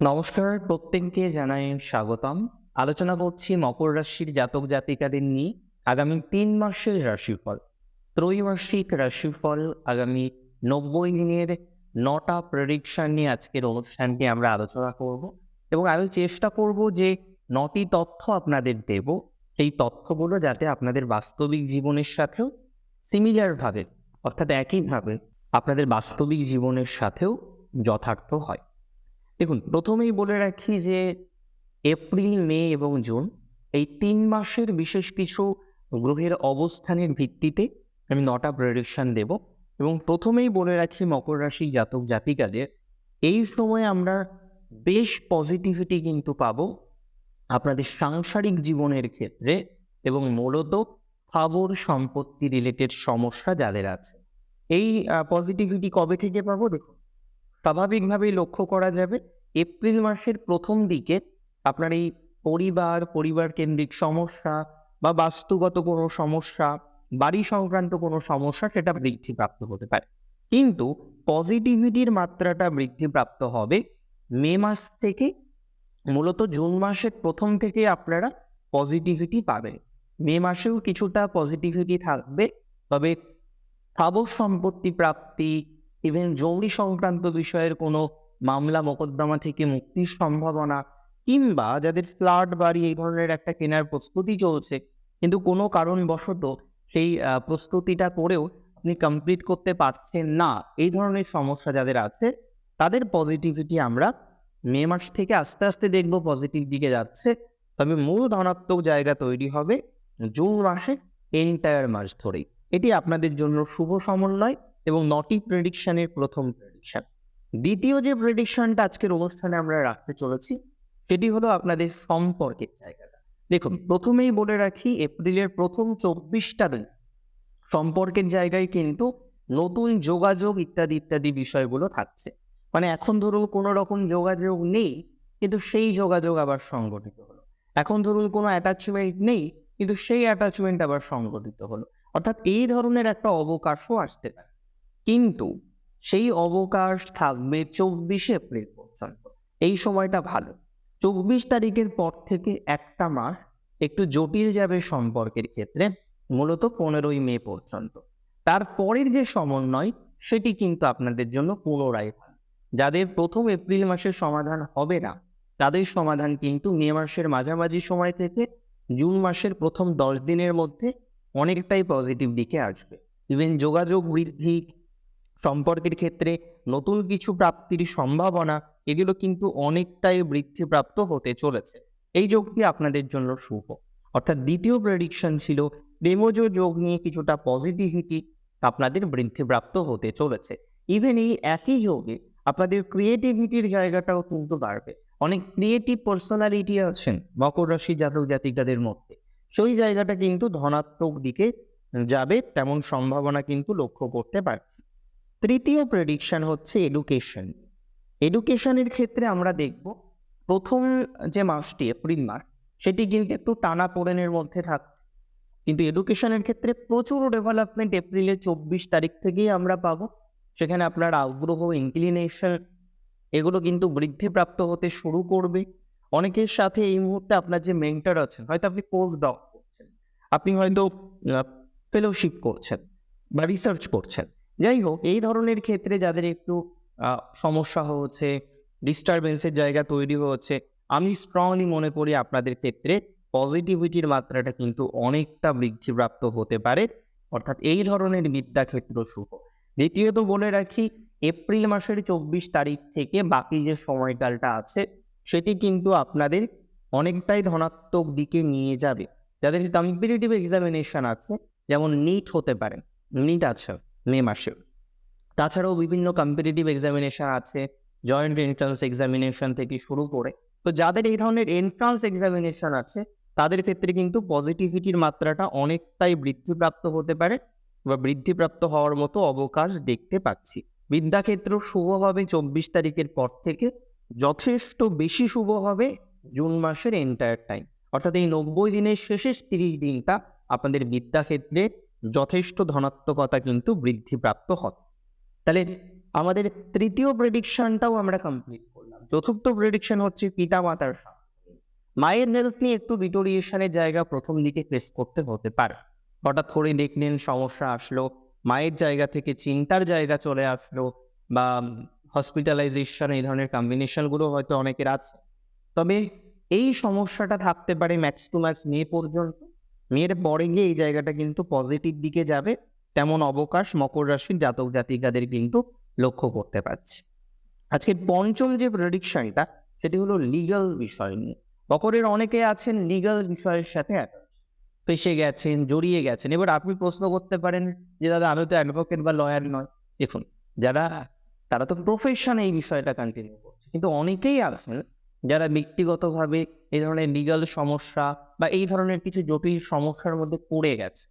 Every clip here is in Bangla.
নমস্কার, প্রত্যেককে জানাই স্বাগতম। আলোচনা করছি মকর রাশির জাতক জাতিকাদের নিয়ে আগামী তিন মাসের রাশিফল। ত্রৈমাসিক রাশিফল আগামী নব্বই দিনের নটা প্রেডিকশন নিয়ে আজকের অনুষ্ঠানটি আমরা আলোচনা করব এবং আমি চেষ্টা করব যে নটি তথ্য আপনাদের দেব। সেই তথ্যগুলো যাতে আপনাদের বাস্তবিক জীবনের সাথেও সিমিলার ভাবে, অর্থাৎ একইভাবে আপনাদের বাস্তবিক জীবনের সাথেও যথার্থ হয়। দেখুন, প্রথমেই বলে রাখি যে এপ্রিল, মে এবং জুন এই তিন মাসের বিশেষ কিছু গ্রহের অবস্থানের ভিত্তিতে আমি নটা প্রেডিকশন দেব এবং প্রথমেই বলে রাখি মকর রাশি জাতক জাতিকাদের, এই সময় আমরা বেশ পজিটিভিটি কিন্তু পাবো আপনাদের সাংসারিক জীবনের ক্ষেত্রে এবং মূলত স্থাবর সম্পত্তি রিলেটেড সমস্যা যাদের আছে। এই পজিটিভিটি কবে থেকে পাবো? দেখুন স্বাভাবিকভাবেই লক্ষ্য করা যাবে, এপ্রিল মাসের প্রথম দিকে আপনার এই পরিবার পরিবার কেন্দ্রিক সমস্যা বা বাস্তুগত কোনো সমস্যা, বাড়ি সংক্রান্ত কোনো সমস্যা সেটা বৃদ্ধিপ্রাপ্ত হতে পারে। কিন্তু পজিটিভিটির মাত্রাটা বৃদ্ধিপ্রাপ্ত হবে মে মাস থেকে, মূলত জুন মাসের প্রথম থেকে আপনারা পজিটিভিটি পাবেন। মে মাসেও কিছুটা পজিটিভিটি থাকবে, তবে স্থাবর সম্পত্তি প্রাপ্তি ইভেন জঙ্গি সংক্রান্ত বিষয়ের কোনো মামলা, মোকদ্দমা থেকে মুক্তির সম্ভাবনা কিংবা যাদের ফ্ল্যাট বাড়ি এই ধরনের একটা কেনার প্রস্তুতি চলছে, কিন্তু কোনো কারণবশত সেই প্রস্তুতিটা করেও আপনি কমপ্লিট করতে পারছেন না। এই ধরনের সমস্যা যাদের আছে, তাদের পজিটিভিটি আমরা মে মাস থেকে আস্তে আস্তে দেখব পজিটিভ দিকে যাচ্ছে। তবে মূল ধনাত্মক জায়গা তৈরি হবে জুন মাসে এন্টায়ার মাস ধরেই। এটি আপনাদের জন্য শুভ সমন্বয়। এবং নটি প্রেডিকশনের প্রথম প্রেডিকশন দ্বিতীয় যে প্রেডিকশনটা আজকের অনুষ্ঠানে আমরা রাখতে চলেছি, সেটি হলো আপনাদের সম্পর্কের জায়গাটা। দেখুন, প্রথমেই বলে রাখি, এপ্রিলের প্রথম চব্বিশটা দিন সম্পর্কের জায়গায় কিন্তু নতুন যোগাযোগ ইত্যাদি ইত্যাদি বিষয়গুলো থাকছে। মানে এখন ধরুন কোনো রকম যোগাযোগ নেই, কিন্তু সেই যোগাযোগ আবার সংগঠিত হলো। এখন ধরুন কোনো অ্যাটাচমেন্ট নেই, কিন্তু সেই অ্যাটাচমেন্ট আবার সংগঠিত হলো। অর্থাৎ এই ধরনের একটা অবকাশও আসতে পারে। কিন্তু সেই অবকাশ থাকবে চব্বিশে এপ্রিল পর্যন্ত। এই সময়টা ভালো। চব্বিশ তারিখের পর থেকে একটা মাস একটু জটিল যাবে সম্পর্কের ক্ষেত্রে, মূলত পনেরোই মে পর্যন্ত। তারপরের যে সমন্বয়, সেটি কিন্তু আপনাদের জন্য পুনরায় যাদের প্রথম এপ্রিল মাসের সমাধান হবে না, তাদের সমাধান কিন্তু মে মাসের মাঝামাঝি সময় থেকে জুন মাসের প্রথম দশ দিনের মধ্যে অনেকটাই পজিটিভ দিকে আসবে। ইভেন যোগাযোগ বৃদ্ধি সম্পর্কের ক্ষেত্রে নতুন কিছু প্রাপ্তির সম্ভাবনা এগুলো কিন্তু অনেকটাই বৃদ্ধিপ্রাপ্ত হতে চলেছে। এই যোগটি আপনাদের জন্য শুভ। অর্থাৎ দ্বিতীয় প্রেডিকশন ছিল প্রেমজ যোগ নিয়ে কিছুটা পজিটিভিটি আপনাদের বৃদ্ধিপ্রাপ্ত হতে চলেছে। ইভেন এই একই যোগে আপনাদের ক্রিয়েটিভিটির জায়গাটাও কিন্তু বাড়বে। অনেক ক্রিয়েটিভ পার্সোনালিটি আছেন, মকর রাশি জাতক জাতিকাদের মধ্যে। সেই জায়গাটা কিন্তু ধনাত্মক দিকে যাবে, তেমন সম্ভাবনা কিন্তু লক্ষ্য করতে পারছি। তৃতীয় প্রেডিকশন হচ্ছে এডুকেশন এডুকেশনের ক্ষেত্রে আমরা দেখব, প্রথম যে মাসটি এপ্রিল মাস, সেটি কিন্তু একটু টানা পোড়েনের মধ্যে থাকছে। কিন্তু এডুকেশনের ক্ষেত্রে প্রচুর ডেভেলপমেন্ট এপ্রিলের চব্বিশ তারিখ থেকেই আমরা পাবো। সেখানে আপনার আগ্রহ ইনক্লিনেশন এগুলো কিন্তু বৃদ্ধিপ্রাপ্ত হতে শুরু করবে। অনেকের সাথে এই মুহূর্তে আপনার যে মেন্টার আছেন, হয়তো আপনি পোস্ট ডক করছেন, আপনি হয়তো ফেলোশিপ করছেন বা রিসার্চ করছেন। যাই হোক, এই ধরনের ক্ষেত্রে যাদের একটু সমস্যা হচ্ছে ডিস্টারবেন্সের জায়গা তৈরি হচ্ছে, আমি স্ট্রংলি মনে করি আপনাদের ক্ষেত্রে পজিটিভিটির মাত্রাটা কিন্তু অনেকটা বৃদ্ধিপ্রাপ্ত হতে পারে। অর্থাৎ এই ধরনের বিদ্যাক্ষেত্র শুভ। দ্বিতীয়ত বলে রাখি, এপ্রিল মাসের চব্বিশ তারিখ থেকে বাকি যে সময়কালটা আছে, সেটি কিন্তু আপনাদের অনেকটাই ধনাত্মক দিকে নিয়ে যাবে। যাদের কম্পিটিটিভ এক্সামিনেশন আছে, যেমন নিট হতে পারে নিট আছে মে মাসে তাছাড়াও বিভিন্ন কম্পিটিটিভ এক্সামিনেশন আছে জয়েন্ট এন্ট্রান্স এক্সামিনেশন থেকে শুরু করে। তো যাদের এই ধরনের এন্ট্রান্স এক্সামিনেশন আছে, তাদের ক্ষেত্রে কিন্তু পজিটিভিটির মাত্রাটা অনেকটাই বৃদ্ধিপ্রাপ্ত হতে পারে বা বৃদ্ধিপ্রাপ্ত হওয়ার মতো অবকাশ দেখতে পাচ্ছি। বিদ্যাক্ষেত্র শুভ হবে চব্বিশ তারিখের পর থেকে, যথেষ্ট বেশি শুভ হবে জুন মাসের এন্টায়ার টাইম অর্থাৎ এই নব্বই দিনের শেষের তিরিশ দিনটা আপনাদের বিদ্যাক্ষেত্রে যথেষ্ট ধনাত্মকতা কিন্তু বৃদ্ধিপ্রাপ্ত হবে তাহলে আমাদের তৃতীয় প্রেডিকশনটাও আমরা কমপ্লিট করলাম। চতুর্থ প্রেডিকশন হচ্ছে পিতা মাতার মায়ের হেলথ নিয়ে একটু ডিটোরিয়েশনের জায়গা প্রথম দিকে ফেস করতে হতে পারে। হঠাৎ করে দেখলেন সমস্যা আসলো, মায়ের জায়গা থেকে চিন্তার জায়গা চলে আসলো, বা হসপিটালাইজেশন এই ধরনের কম্বিনেশনগুলো হয়তো অনেকের আছে। তবে এই সমস্যাটা থাকতে পারে ম্যাক্স টু ম্যাক্স মে পর্যন্ত। মেয়ের পরে গিয়ে এই জায়গাটা কিন্তু পজিটিভ দিকে যাবে। তেমন অবকাশ মকর রাশির জাতক জাতিকাদের কিন্তু লক্ষ্য করতে পারছি। আজকে পঞ্চম যে প্রেডিকশনটা সেটি হলো লিগাল বিষয় নিয়ে। মকরের অনেকে আছেন লিগাল বিষয়ের সাথে। ফেসে গেছেন, জড়িয়ে গেছেন। এবার আপনি প্রশ্ন করতে পারেন যে, দাদা, আমি তো অ্যাডভোকেট বা লয়ার নয়। দেখুন, যারা, তারা তো প্রফেশন এই বিষয়টা কন্টিনিউ করছে। কিন্তু অনেকেই আছেন যারা ব্যক্তিগতভাবে এই ধরনের লিগাল সমস্যা বা এই ধরনের কিছু জটিল সমস্যার মধ্যে পড়ে গেছে।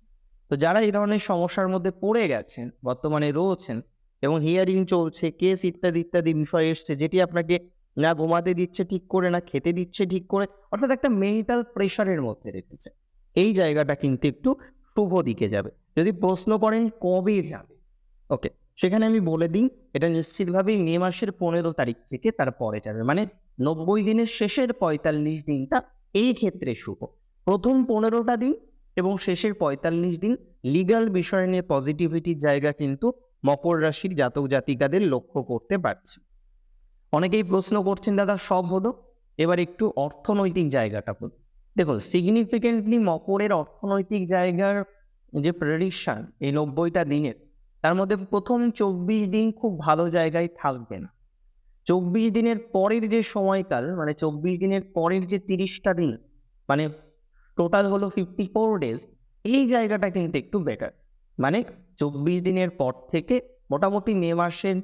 তো যারা এই ধরনের সমস্যার মধ্যে পড়ে গেছেন, বর্তমানে রয়েছেন এবং হিয়ারিং চলছে কেস ইত্যাদি ইত্যাদি বিষয় এসছে, যেটি আপনাকে না ঘুমাতে দিচ্ছে ঠিক করে, না খেতে দিচ্ছে ঠিক করে, অর্থাৎ একটা মেন্টাল প্রেশারের মধ্যে রেখেছে। এই জায়গাটা কিন্তু একটু শুভ দিকে যাবে। যদি প্রশ্ন করেন, কবে যাবে? ওকে সেখানে আমি বলে দিই, এটা নিশ্চিতভাবেই মে মাসের পনেরো তারিখ থেকে তার পরে যাবে। মানে নব্বই দিনের শেষের পঁয়তাল্লিশ দিনটা এই ক্ষেত্রে শুভ। প্রথম পনেরোটা দিন এবং শেষের পঁয়তাল্লিশ দিন লিগাল বিষয় নিয়ে পজিটিভিটির জায়গা কিন্তু মকর রাশির জাতক জাতিকাদের লক্ষ্য করতে পারছে। অনেকেই প্রশ্ন করছেন, দাদা, সব হলো? এবার একটু অর্থনৈতিক জায়গাটা বলুন। দেখুন সিগনিফিকেন্টলি মকরের অর্থনৈতিক জায়গার যে প্রেডিকশন এই নব্বইটা দিনের, তার মধ্যে প্রথম চব্বিশ দিন খুব ভালো জায়গায় থাকবে না। চব্বিশ দিনের পরের যে সময়কাল মানে চব্বিশ দিনের পরের যে তিরিশটা দিন মানে টোটাল হলো ফিফটি ফোর ডেজ এই জায়গাটা কিন্তু একটু বেটার মানে চব্বিশ দিনের পর থেকে মোটামুটি মে মাসের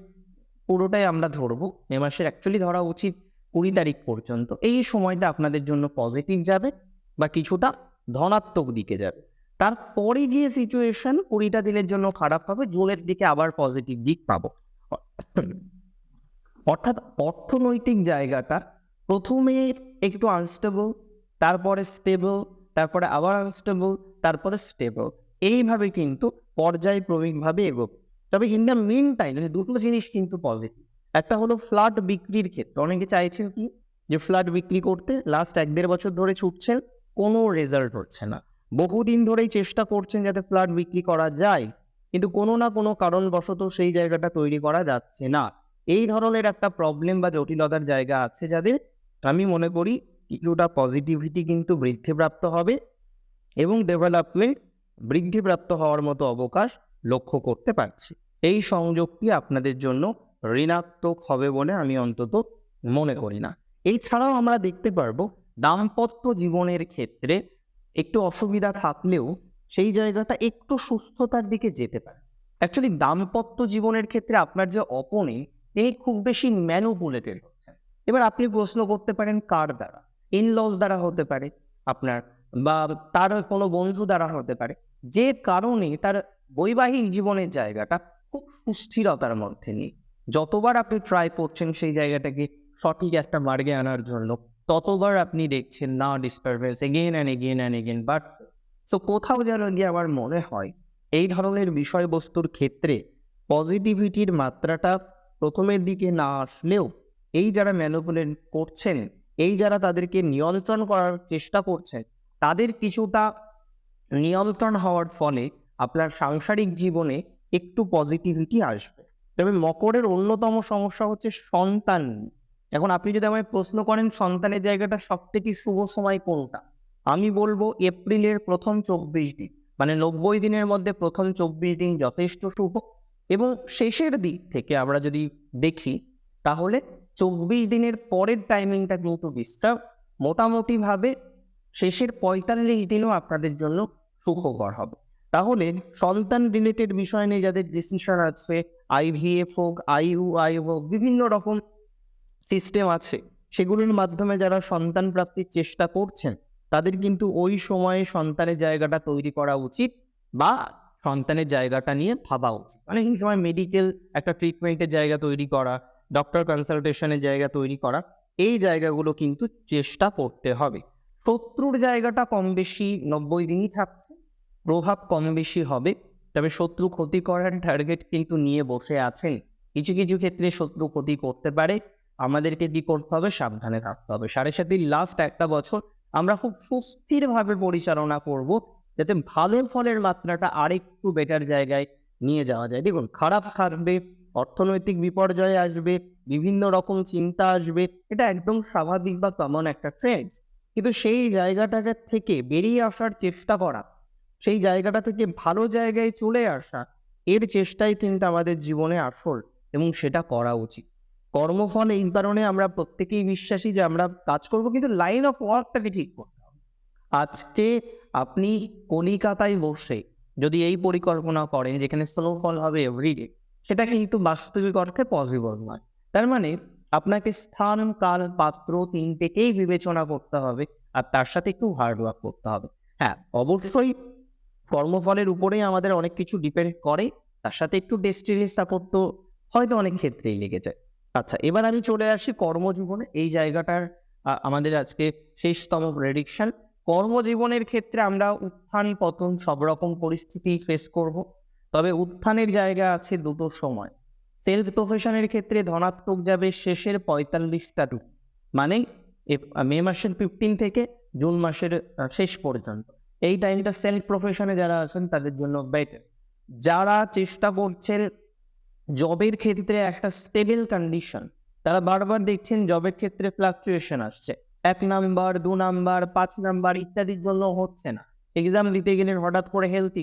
পুরোটাই আমরা ধরবো। মে মাসের অ্যাকচুয়ালি ধরা উচিত কুড়ি তারিখ পর্যন্ত। এই সময়টা আপনাদের জন্য পজিটিভ যাবে বা কিছুটা ধনাত্মক দিকে যাবে। তারপরে গিয়ে সিচুয়েশন কুড়িটা দিনের জন্য খারাপ হবে, জুনের দিকে আবার পজিটিভ দিক পাবো। অর্থাৎ অর্থনৈতিক জায়গাটা প্রথমে একটু আনস্টেবল তারপরে স্টেবল তারপরে আবার আনস্টেবল তারপরে স্টেবল এইভাবে কিন্তু পর্যায়ক্রমিকভাবে এগোবে। তবে ইন দ্য মেন টাইম দুটো জিনিস কিন্তু পজিটিভ একটা হলো ফ্ল্যাট বিক্রির ক্ষেত্রে। অনেকে চাইছেন কি? যে ফ্ল্যাট বিক্রি করতে লাস্ট এক দেড় বছর ধরে ছুটছেন, কোনো রেজাল্ট হচ্ছে না। বহুদিন ধরেই চেষ্টা করছেন যাতে ফ্ল্যাট বিক্রি করা যায়, কিন্তু কোনো না কোনো কারণবশত সেই জায়গাটা তৈরি করা যাচ্ছে না। এই ধরনের একটা প্রবলেম বা জটিলতার জায়গা আছে যাদের আমি মনে করি কিছুটা পজিটিভিটি কিন্তু বৃদ্ধিপ্রাপ্ত হবে এবং ডেভেলপমেন্ট বৃদ্ধিপ্রাপ্ত হওয়ার মতো অবকাশ লক্ষ্য করতে পারছি। এই সংযোগটি আপনাদের জন্য ঋণাত্মক হবে বলে আমি অন্তত মনে করি না। এছাড়াও আমরা দেখতে পারব দাম্পত্য জীবনের ক্ষেত্রে একটু অসুবিধা থাকলেও সেই জায়গাটা একটু সুস্থতার দিকে যেতে পারে। অ্যাকচুয়ালি দাম্পত্য জীবনের ক্ষেত্রে আপনার যে অপোনেন্ট তিনি খুব বেশি ম্যানুপুলেটেড হচ্ছেন। এবার আপনি প্রশ্ন করতে পারেন, কার দ্বারা? ইনলস দ্বারা হতে পারে, আপনার বা তার কোনো বন্ধু দ্বারা হতে পারে। যে কারণে তার বৈবাহিক জীবনের জায়গাটা খুব সুস্থিরতার মধ্যে নেই। যতবার আপনি ট্রাই করছেন সেই জায়গাটাকে সঠিক একটা মার্গে আনার জন্য, ততবার আপনি দেখছেন না disturbance again and again and again but so কোথাও যেন গিয়ে আমার মনে হয়, এই ধরনের বিষয়বস্তুর ক্ষেত্রে পজিটিভিটির মাত্রাটা প্রথমের দিকে না আসলেও এই যারা ম্যানুপুলেট করছেন, এই যারা তাদেরকে নিয়ন্ত্রণ করার চেষ্টা করছেন, তাদের কিছুটা নিয়ন্ত্রণ হওয়ার ফলে আপনার সাংসারিক জীবনে একটু পজিটিভিটি আসবে। তবে মকরের অন্যতম সমস্যা হচ্ছে সন্তান। এখন আপনি যদি আমায় প্রশ্ন করেন সন্তানের জায়গাটা সব থেকে শুভ সময় কোনটা? আমি বলব এপ্রিলের প্রথম চব্বিশ দিন মানে নব্বই দিনের মধ্যে প্রথম চব্বিশ দিন যথেষ্ট শুভ। এবং শেষের দিক থেকে আমরা যদি দেখি, তাহলে চব্বিশ দিনের পরের টাইমিংটা কিন্তু ডিস্টার্ব মোটামুটিভাবে শেষের পঁয়তাল্লিশ দিনও আপনাদের জন্য সুখকর হবে। তাহলে সন্তান রিলেটেড বিষয় নিয়ে যাদের ডিসিশন আছে আইভিএফ হোক আইইউআই হোক, বিভিন্ন রকম সিস্টেম আছে, সেগুলোর মাধ্যমে যারা সন্তান প্রাপ্তির চেষ্টা করছেন, তাদের কিন্তু ওই সময়ে সন্তানের জায়গাটা তৈরি করা উচিত বা সন্তানের জায়গাটা নিয়ে ভাবা উচিত। মানে এই সময় মেডিকেল একটা ট্রিটমেন্টের জায়গা তৈরি করা ডক্টর কনসালটেশনের জায়গা তৈরি করা, এই জায়গাগুলো কিন্তু চেষ্টা করতে হবে। শত্রুর জায়গাটা কম বেশি নব্বই দিনই থাকছে, প্রভাব কম বেশি হবে, তবে শত্রু ক্ষতি করার টার্গেট কিন্তু নিয়ে বসে আছেন। কিছু কিছু ক্ষেত্রে শত্রু ক্ষতি করতে পারে, আমাদেরকে কি করতে হবে? সাবধানে থাকতে হবে। সাড়ে সাতির লাস্ট একটা বছর আমরা খুব সুস্থির ভাবে পরিচালনা করব যাতে ভালো ফলের মাত্রাটা আরেকটু বেটার জায়গায় নিয়ে যাওয়া যায়। দেখুন, খারাপ থাকবে, অর্থনৈতিক বিপর্যয় আসবে, বিভিন্ন রকম চিন্তা আসবে, এটা একদম স্বাভাবিক বা কমন একটা ট্রেন্ড কিন্তু সেই জায়গাটাকে থেকে বেরিয়ে আসার চেষ্টা করা, সেই জায়গাটা থেকে ভালো জায়গায় চলে আসা, এর চেষ্টাই কিন্তু আমাদের জীবনে আসল এবং সেটা করা উচিত। কর্মফল এই কারণে আমরা প্রত্যেকেই বিশ্বাসী যে আমরা কাজ করব, কিন্তু লাইন অফ ওয়ার্কটাকে ঠিক করতে হবে। আজকে আপনি কলিকাতায় বসে যদি এই পরিকল্পনা করেন, যেখানে স্নোফল হবে এভরিডে সেটা কিন্তু বাস্তবিক অর্থে পসিবল নয়। তার মানে আপনাকে স্থান, কাল, পাত্র তিনটেকেই বিবেচনা করতে হবে আর তার সাথে একটু হার্ডওয়ার্ক করতে হবে। হ্যাঁ অবশ্যই কর্মফলের উপরেই আমাদের অনেক কিছু ডিপেন্ড করে, তার সাথে একটু ডেস্টিনি তো হয়তো অনেক ক্ষেত্রেই লেগে যায়। আচ্ছা এবার আমি চলে আসি কর্মজীবনে। এই জায়গাটার আমাদের আজকে শেষতম প্রেডিকশন কর্মজীবনের ক্ষেত্রে আমরা উত্থান, পতন সব রকম পরিস্থিতি ফেস করব। তবে উত্থানের জায়গা আছে দুটো সময়। সেলফ প্রফেশনের ক্ষেত্রে ধনাত্মক যাবে শেষের পঁয়তাল্লিশটা দিন। মানে মে মাসের ফিফটিন থেকে জুন মাসের শেষ পর্যন্ত। এই টাইমটা সেলফ প্রফেশনে যারা আছেন, তাদের জন্য বেটার যারা চেষ্টা করছেন জবের ক্ষেত্রে একটা স্টেবল কন্ডিশন তারা বারবার দেখছেন জবের ক্ষেত্রে ফ্লাকচুয়েশন আসছে। এক নাম্বার, দু নাম্বার, পাঁচ নাম্বার ইত্যাদির জন্য হচ্ছে না। এক্সাম দিতে গেলে হঠাৎ করে হেলথ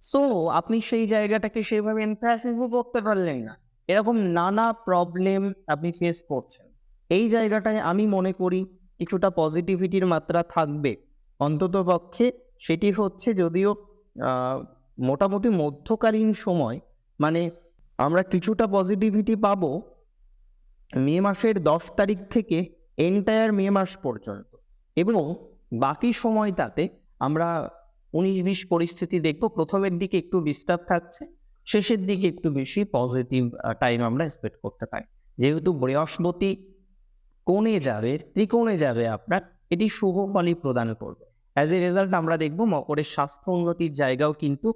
সো আপনি সেই জায়গাটাকে সেভাবে এমপ্যাসিসও করতে পারলেন না। এরকম নানা প্রবলেম আপনি ফেস করছেন। এই জায়গাটায় আমি মনে করি কিছুটা পজিটিভিটির মাত্রা থাকবে। অন্তত পক্ষে সেটি হচ্ছে যদিও মোটামুটি মধ্যকালীন সময় মানে আমরা কিছুটা পজিটিভিটি পাবো মে মাসের দশ তারিখ থেকে এন্টায়ার মে মাস পর্যন্ত। এবং বাকি সময়টাতে আমরা উনিশ বিশ পরিস্থিতি দেখব। প্রথমের দিকে একটু ডিস্টার্ব থাকছে, শেষের দিকে একটু বেশি পজিটিভ টাইম আমরা এক্সপেক্ট করতে পারি। যেহেতু বৃহস্পতি কোণে যাবে, ত্রিকোণে যাবে আপনার, এটি শুভ ফলই প্রদান করবে। অ্যাজ এ রেজাল্ট আমরা দেখব মকরের স্বাস্থ্য উন্নতির জায়গাও কিন্তু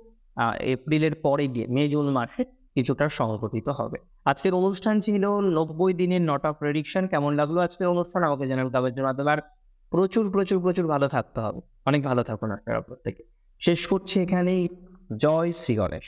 এপ্রিলের পরে গিয়ে, মে জুন মাসে কিছুটা সংঘটিত হবে। আজকের অনুষ্ঠান ছিল নব্বই দিনের নটা প্রেডিকশন কেমন লাগল আজকের অনুষ্ঠান? আমাকে জানাবেন কাগজের মাধ্যমে। আর প্রচুর প্রচুর প্রচুর ভালো থাকতে হবে। অনেক ভালো থাকুন আপনারা প্রত্যেকে। শেষ করছি এখানেই। জয় শ্রী গণেশ।